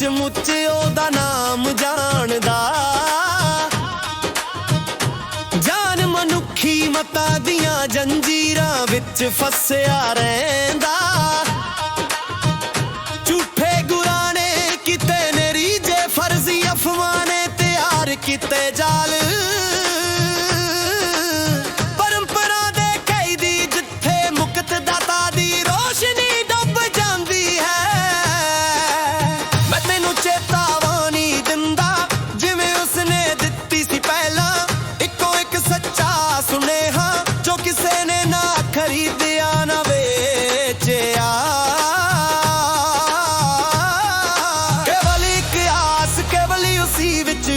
ਸੱਚਮੁੱਚ ਉਹਦਾ ਨਾਮ ਜਾਣਦਾ। ਜਾਨ ਮਨੁੱਖੀ ਮਤਾ ਦੀਆਂ ਜੰਜੀਰਾਂ ਵਿੱਚ ਫਸਿਆ ਰਹਿੰਦਾ। ਝੂਠੇ ਗੁਰਾਂ ਕਿਤੇ ਨੇਰੀ ਜੇ ਫਰਜ਼ੀ ਅਫਵਾਨੇ ਤਿਆਰ ਕੀਤੇ ਜਾਲ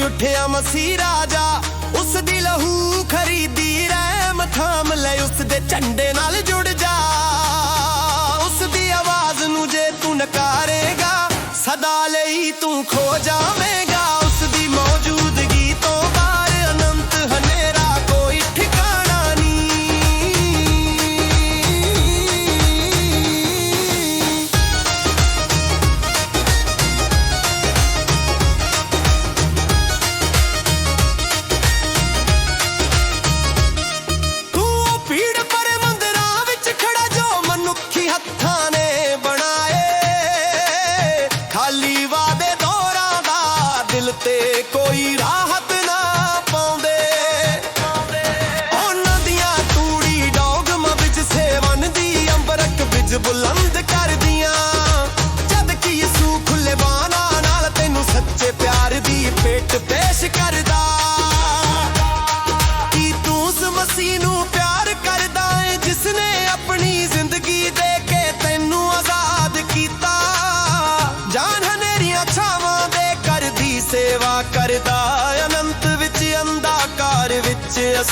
ਉੱਠਿਆ ਮਸੀ ਰਾਜਾ। ਉਸ ਲਹੂ ਖਰੀਦੀ ਰਹਿਮ ਥਾਮ ਲੈ ਉਸ ਝੰਡੇ ਨਾਲ ਜੁੜ ਜਾ। ਉਸ ਆਵਾਜ਼ ਨੂੰ ਜੇ ਤੂੰ ਨਕਾਰੇਗਾ, ਸਦਾ ਲਈ ਤੂੰ ਖੋ ਜਾਵੇਂ। ਤੇ ਕੋਈ ਰਾਹ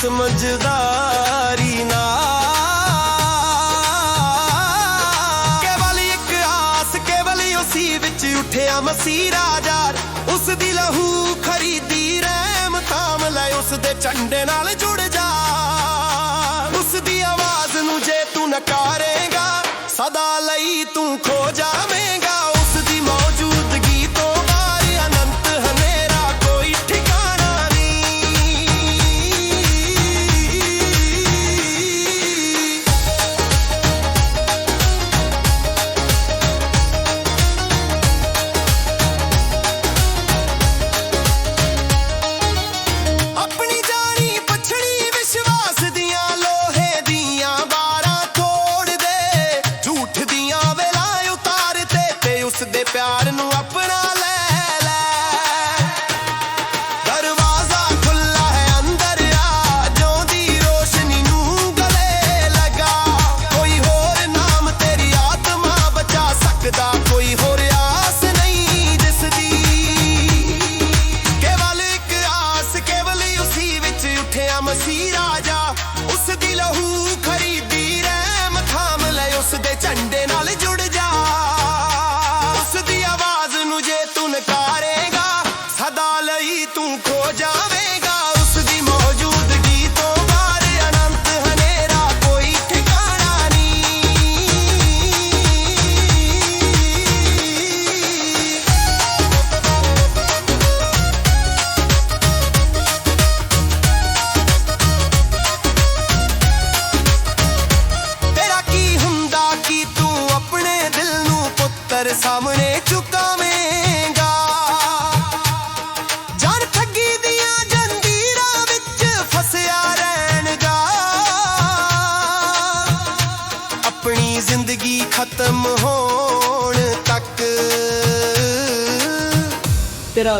ਸਮਝਦਾਰੀ ਨਾ ਕੇਵਲ ਇੱਕ ਆਸ, ਕੇਵਲ ਉਸੀ ਵਿੱਚ ਉੱਠਿਆ ਮਸੀਰਾ ਯਾਰ ਉਸ ਦੀ ਲਹੂ ਖਰੀਦੀ ਰਹਿਮ ਥਾਮ ਲੈ ਉਸ ਦੇ ਝੰਡੇ ਨਾਲ ਜੁੜ ਜਾ। ਉਸ ਦੀ ਆਵਾਜ਼ ਨੂੰ ਜੇ ਤੂੰ ਨਕਾਰੇਗਾ, ਸਦਾ ਲਈ ਤੂੰ kho I see it on ਖਤਮ ਹੋਣ ਤੱਕ। ਤੇਰਾ